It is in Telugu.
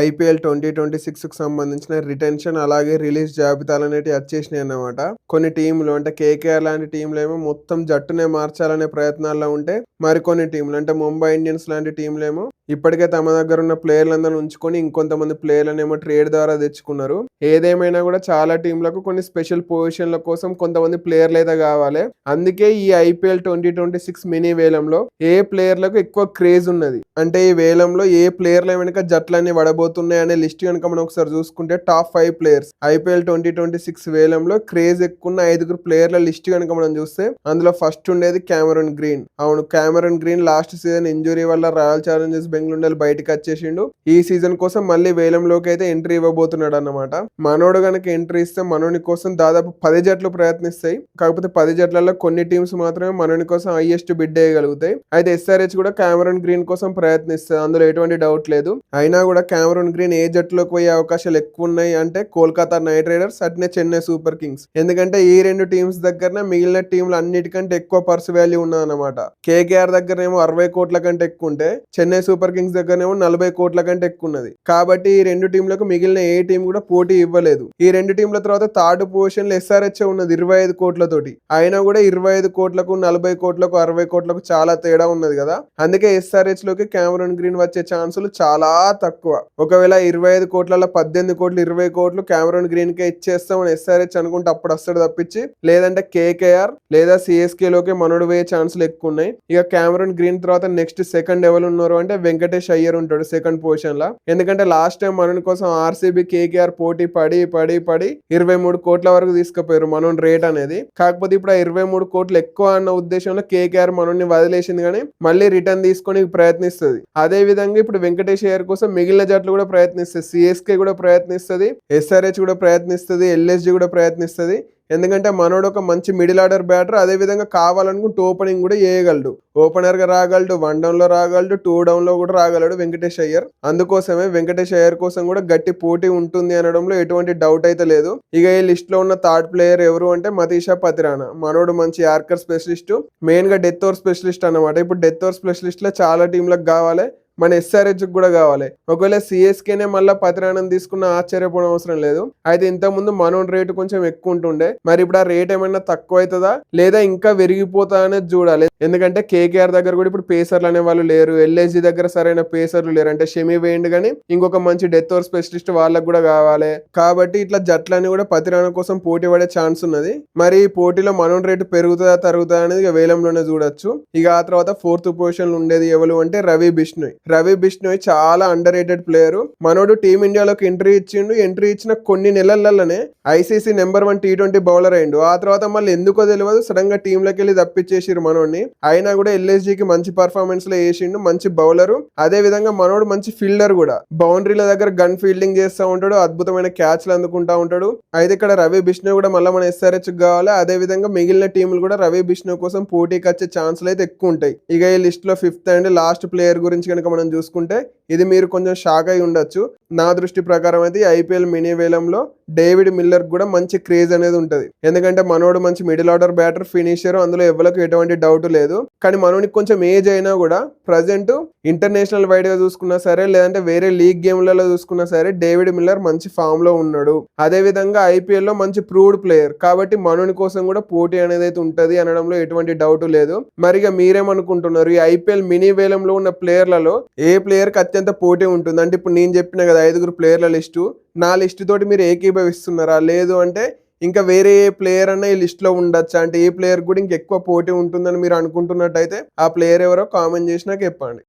ఐపీఎల్ ట్వంటీ ట్వంటీ సిక్స్కు సంబంధించిన రిటెన్షన్ అలాగే రిలీజ్ జాబితాలు అనేవి వచ్చేసినాయి అన్నమాట. కొన్ని టీంలు అంటే కేకేఆర్ లాంటి టీంలు ఏమో మొత్తం జట్టునే మార్చాలనే ప్రయత్నాల్లో ఉంటే మరికొన్ని టీంలు అంటే ముంబై ఇండియన్స్ లాంటి టీంలు ఏమో ఇప్పటికే తమ దగ్గర ఉన్న ప్లేయర్లందరూ ఉంచుకొని ఇంకొంతమంది ప్లేయర్లనేమో ట్రేడ్ ద్వారా తెచ్చుకున్నారు. ఏదేమైనా కూడా చాలా టీంలకు కొన్ని స్పెషల్ పొజిషన్ల కోసం కొంతమంది ప్లేయర్లు అయితే కావాలి. అందుకే ఈ IPL twenty twenty six mini వేలంలో ఏ ప్లేయర్లకు ఎక్కువ క్రేజ్ ఉన్నది? అంటే ఈ వేలంలో ఏ ప్లేయర్ల వెనుక జట్లన్నీ వడబో అనే లిస్ట్ కనుక మనం ఒకసారి చూసుకుంటే top five players. IPL twenty twenty six వేలంలో క్రేజ్ ఎక్కువ ఐదుగురు ప్లేయర్ల లిస్ట్ కనుక మనం చూస్తే అందులో ఫస్ట్ ఉండేది క్యామరన్ గ్రీన్. అవును Cameron Green last season injury వల్ల రాయల్ ఛాలెంజర్స్ బెంగళూరు బయటకు వచ్చేసిండు. ఈ సీజన్ కోసం మళ్ళీ వేలంలోకి అయితే ఎంట్రీ ఇవ్వబోతున్నాడు అన్నమాట. మనోడు గనక ఎంట్రీ ఇస్తే మనోని కోసం దాదాపు పది జట్లు ప్రయత్నిస్తాయి. కాకపోతే పది జట్లలో కొన్ని టీమ్స్ మాత్రమే మనోని కోసం హైయెస్ట్ బిడ్ వేయగలుగుతాయి. అయితే ఎస్ఆర్హెచ్ కూడా క్యామరన్ గ్రీన్ కోసం ప్రయత్నిస్తుంది అందులో ఎటువంటి డౌట్ లేదు. అయినా కూడా క్యామరన్ గ్రీన్ ఏ జట్టులోకి పోయే అవకాశాలు ఎక్కువ ఉన్నాయి అంటే కోల్కతా నైట్ రైడర్స్ అట్నే చెన్నై సూపర్ కింగ్స్ ఎందుకంటే ఈ రెండు టీమ్స్ దగ్గర మిగిలిన టీంలు అన్నిటికంటే ఎక్కువ పర్స్ వాల్యూ ఉన్నదన్నమాట. కేకేఆర్ దగ్గర ఏమో అరవై కోట్ల కంటే ఎక్కువ ఉంటే చెన్నై సూపర్ కింగ్స్ దగ్గరనేమో నలభై కోట్ల కంటే ఎక్కువ ఉన్నది. కాబట్టి ఈ రెండు టీంలకు మిగిలిన ఏ టీం కూడా పోటీ ఇవ్వలేదు. ఈ రెండు టీంల తర్వాత థర్డ్ పొజిషన్లో ఎస్ఆర్హెచ్ ఉన్నది ఇరవై ఐదు కోట్లతోటి. అయినా కూడా ఇరవై ఐదు కోట్లకు నలభై కోట్లకు అరవై కోట్లకు చాలా తేడా ఉన్నది కదా. అందుకే ఎస్ఆర్హెచ్లోకి కెమెరాన్ గ్రీన్ వచ్చే ఛాన్సులు చాలా తక్కువ. ఒకవేళ ఇరవై ఐదు కోట్లలో పద్దెనిమిది కోట్లు ఇరవై కోట్లు కెమెరాన్ గ్రీన్ కే ఇచ్చేస్తామని ఎస్ఆర్హెచ్ అనుకుంటే అప్పుడు వస్తాడు తప్పించి లేదంటే కేకేఆర్ లేదా సిఎస్కే లోకి మనోడు పోయే ఛాన్సులు ఎక్కువ ఉన్నాయి ఇక కెమెరాన్ గ్రీన్ తర్వాత నెక్స్ట్ సెకండ్ ఎవరు ఉన్నారు అంటే వెంకటేష్ అయ్యర్ ఉంటాడు సెకండ్ పొజిషన్ లా ఎందుకంటే లాస్ట్ టైం మనోని కోసం ఆర్సీబీ కేకేఆర్ పోటీ పడి పడి పడి ఇరవై మూడు కోట్ల వరకు తీసుకుపోయారు మనోన్ రేట్ అనేది. కాకపోతే ఇప్పుడు ఆ ఇరవై మూడు కోట్లు ఎక్కువ అన్న ఉద్దేశంలో కేకేఆర్ మనోని వదిలేసింది కానీ మళ్ళీ రిటర్న్ తీసుకొని ప్రయత్నిస్తుంది. అదే విధంగా ఇప్పుడు వెంకటేష్ అయ్యర్ కోసం మిగిలిన జట్లు కూడా ప్రయత్నిస్తుంది సిఎస్కే కూడా ప్రయత్నిస్తుంది ఎస్ఆర్హెచ్ కూడా ప్రయత్నిస్తుంది ఎల్ఎస్జి కూడా ప్రయత్నిస్తుంది. ఎందుకంటే మనోడు ఒక మంచి మిడిల్ ఆర్డర్ బ్యాటర్ అదే విధంగా కావాలనుకుంటే ఓపెనింగ్ కూడా చేయగలడు. ఓపెనర్గా రాగలడు వన్ డౌన్లో రాగలడు టూ డౌన్లో కూడా రాగలడు వెంకటేష్ అయ్యర్. అందుకోసమే వెంకటేష్ అయ్యర్ కోసం కూడా గట్టి పోటీ ఉంటుంది అనడంలో ఎటువంటి డౌట్ అయితే లేదు. ఇక ఈ లిస్ట్లో ఉన్న థర్డ్ ప్లేయర్ ఎవరు అంటే మతీషా పతిరానా మనోడు మంచి యార్కర్ స్పెషలిస్ట్ మెయిన్గా డెత్ ఓవర్ స్పెషలిస్ట్ అనమాట ఇప్పుడు డెత్ ఓవర్ స్పెషలిస్ట్లో చాలా టీంలకు కావాలి. మన ఎస్ఆర్హెచ్ కూడా కావాలి. ఒకవేళ సిఎస్కేనే మళ్ళీ పతిరాణం తీసుకున్న ఆశ్చర్యపోవడం అవసరం లేదు. అయితే ఇంత ముందు మనోన్ రేటు కొంచెం ఎక్కువ ఉంటుండే. మరి ఇప్పుడు ఆ రేట్ ఏమైనా తక్కువ అవుతుందా? లేదా ఇంకా విరిగిపోతా అనేది చూడాలి. ఎందుకంటే కేకేఆర్ దగ్గర కూడా ఇప్పుడు పేసర్లు అనే వాళ్ళు లేరు. ఎల్ఐసి దగ్గర సరైన పేసర్లు లేరు. అంటే షమి వేయండి కానీ ఇంకొక మంచి డెత్ ఓవర్ స్పెషలిస్ట్ వాళ్ళకు కూడా కావాలి. కాబట్టి ఇట్లా జట్లన్నీ కూడా పతిరాణ కోసం పోటీ పడే ఛాన్స్ ఉన్నది. మరి ఈ పోటీలో మనోన్ రేటు పెరుగుతుందా తరుగుతుందా అనేది వేలంలోనే చూడొచ్చు. ఇక ఆ తర్వాత ఫోర్త్ పొజిషన్ ఉండేది ఎవరు అంటే రవి బిష్ణోయ్. రవి బిష్ణోయ్ చాలా అండర్ రేటెడ్ ప్లేయర్ మనోడు టీమిండియాలోకి ఎంట్రీ ఇచ్చిండు. ఎంట్రీ ఇచ్చిన కొన్ని నెలలలోనే ICC number one T twenty bowler అయిండు. ఆ తర్వాత మళ్ళీ ఎందుకో తెలియదు సడన్గా టీమ్లోకి వెళ్ళి తప్పించేసిరు మనోడిని. అయినా కూడా LSG కి మంచి పర్ఫార్మెన్స్లో వేసిండు. మంచి బౌలర్ అదే విధంగా మనోడు మంచి ఫీల్డర్ కూడా. బౌండరీల దగ్గర గన్ ఫీల్డింగ్ చేస్తూ ఉంటాడు. అద్భుతమైన క్యాచ్లు అందుకుంటా ఉంటాడు. అయితే ఇక్కడ రవి బిష్ణు కూడా మళ్ళీ మన ఎస్ఆర్హెచ్ కావాలి. అదే విధంగా మిగిలిన టీములు కూడా రవి బిష్ణు కోసం పోటీకి వచ్చే ఛాన్సులు అయితే ఎక్కువ ఉంటాయి. ఇక ఈ లిస్ట్లో ఫిఫ్త్ అండ్ లాస్ట్ ప్లేయర్ గురించి కనుక మనం చూసుకుంటే ఇది మీరు కొంచెం షాక్ అయి ఉండొచ్చు. నా దృష్టి ప్రకారం అయితే ఐపీఎల్ మినీ వేలంలో డేవిడ్ మిల్లర్ కూడా మంచి క్రేజ్ అనేది ఉంటుంది. ఎందుకంటే మనోడు మంచి మిడిల్ ఆర్డర్ బ్యాటర్ ఫినిషర్ అందులో ఎవరికి ఎటువంటి డౌట్ లేదు. కానీ మనోడికి కొంచెం ఏజ్ అయినా కూడా ప్రజెంట్ ఇంటర్నేషనల్ వైడ్గా చూసుకున్నా సరే లేదంటే వేరే లీగ్ గేమ్లలో చూసుకున్నా సరే డేవిడ్ మిల్లర్ మంచి ఫామ్లో ఉన్నాడు. అదే విధంగా ఐపీఎల్లో మంచి ప్రూవ్డ్ ప్లేయర్ కాబట్టి మనోని కోసం కూడా పోటీ అనేది అయితే ఉంటది అనడంలో ఎటువంటి డౌట్ లేదు. మరిగా మీరేమనుకుంటున్నారు? ఈ ఐపీఎల్ మినీ వేలంలో ఉన్న ప్లేయర్లలో ఏ ప్లేయర్కి అత్యంత పోటీ ఉంటుంది? అంటే ఇప్పుడు నేను చెప్పిన కదా ఐదుగురు ప్లేయర్ల లిస్టు. నా లిస్టు తోటి మీరు ఏకీభవిస్తున్నారా? లేదు అంటే ఇంకా వేరే ఏ ప్లేయర్ అన్న ఈ లిస్ట్లో ఉండొచ్చా? అంటే ఏ ప్లేయర్ కూడా ఇంకెక్కువ పోటీ ఉంటుందని మీరు అనుకుంటున్నట్టయితే ఆ ప్లేయర్ ఎవరో కామెంట్ చేసి నాకు చెప్పండి.